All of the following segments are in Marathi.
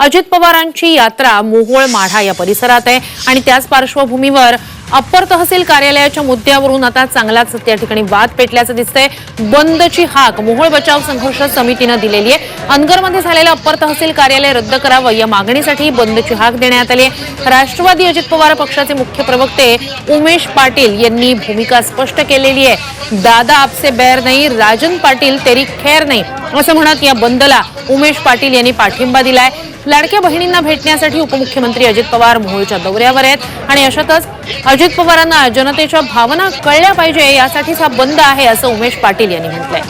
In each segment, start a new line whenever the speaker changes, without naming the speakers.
अजित पवारांची यात्रा मोहोळ माढा या परिसरात आहे आणि त्याच पार्श्वभूमीवर अप्पर तहसील कार्यालयाच्या मुद्द्यावरून आता चांगलाच त्या ठिकाणी वाद पेटल्याचं दिसतंय. बंदची हाक मोहोळ बचाव संघर्ष समितीनं दिलेली आहे. अनगरमध्ये झालेलं अप्पर तहसील कार्यालय रद्द करावं या मागणीसाठी बंदची हाक देण्यात आली आहे. राष्ट्रवादी अजित पवार पक्षाचे मुख्य प्रवक्ते उमेश पाटील यांनी भूमिका स्पष्ट केलेली आहे. दादा आपसे बैर नाही राजन पाटील तेरी खैर नाही असं म्हणत या बंदला उमेश पाटील यांनी पाठिंबा दिलाय. लाडक्या बहिणींना भेटण्यासाठी उपमुख्यमंत्री अजित पवार मोहोळच्या दौऱ्यावर आहेत आणि अशातच अजित पवारांना जनतेच्या भावना कळल्या पाहिजे यासाठीच हा बंद आहे असं उमेश पाटील यांनी म्हटलंय.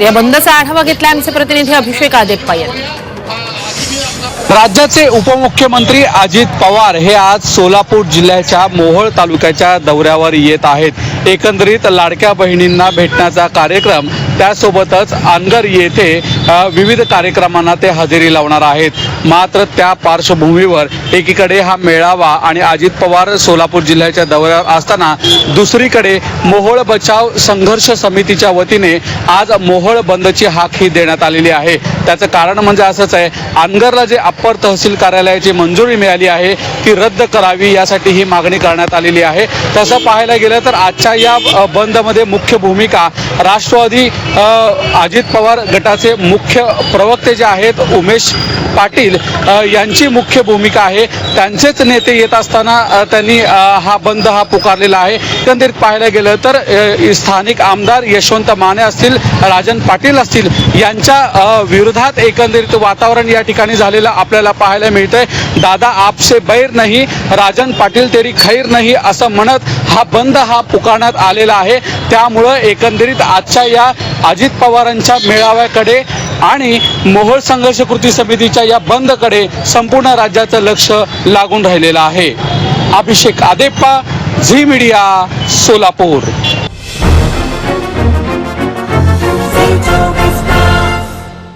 या बंदचा आढावा घेतला आमचे प्रतिनिधी अभिषेक आदेप्पा यांनी.
राज्याचे उपमुख्यमंत्री अजित पवार हे आज सोलापूर जिल्ह्याच्या मोहोळ तालुक्याच्या दौऱ्यावर येत आहेत. एकंदरीत लाडक्या बहिणींना भेटण्याचा कार्यक्रम त्यासोबतच अनगर येथे विविध कार्यक्रमांना ते हजेरी लावणार आहेत. मात्र त्या पार्श्वभूमीवर एकीकडे हा मेळावा आणि अजित पवार सोलापूर जिल्ह्याच्या दौऱ्यावर असताना दुसरीकडे मोहोळ बचाव संघर्ष समितीच्या वतीने आज मोहोळ बंदची हाक ही देण्यात आलेली आहे. त्याचं कारण म्हणजे असंच आहे अनगरला जे अप्पर तहसील कार्यालयाची मंजुरी मिळाली आहे ती रद्द करावी यासाठी ही मागणी करण्यात आलेली आहे. तसं पाहायला गेलं तर आजच्या या बंदमध्ये मुख्य भूमिका राष्ट्रवादी अजित पवार गटाचे मुख्य प्रवक्ते जे आहेत उमेश पाटील यांची मुख्य भूमिका आहे. त्यांचेच नेते येत असताना त्यांनी हा बंद हा पुकारलेला आहे. एकंदरीत पाहायला गेलं तर स्थानिक आमदार यशवंत माने असतील राजन पाटील असतील यांच्या विरोधात एकंदरीत वातावरण या ठिकाणी झालेलं आपल्याला पाहायला मिळतंय. दादा आपसे बैर नाही राजन पाटील तेरी खैर नाही असं म्हणत हा बंद हा पुकारण्यात आलेला आहे. त्यामुळं एकंदरीत आजच्या या अजित पवारांच्या मेळाव्याकडे आणि मोहोळ संघर्ष कृती समितीच्या या बंदकडे संपूर्ण राज्याचं लक्ष लागून राहिलेलं आहे. Abhishek Adeppa Zee media Solapur.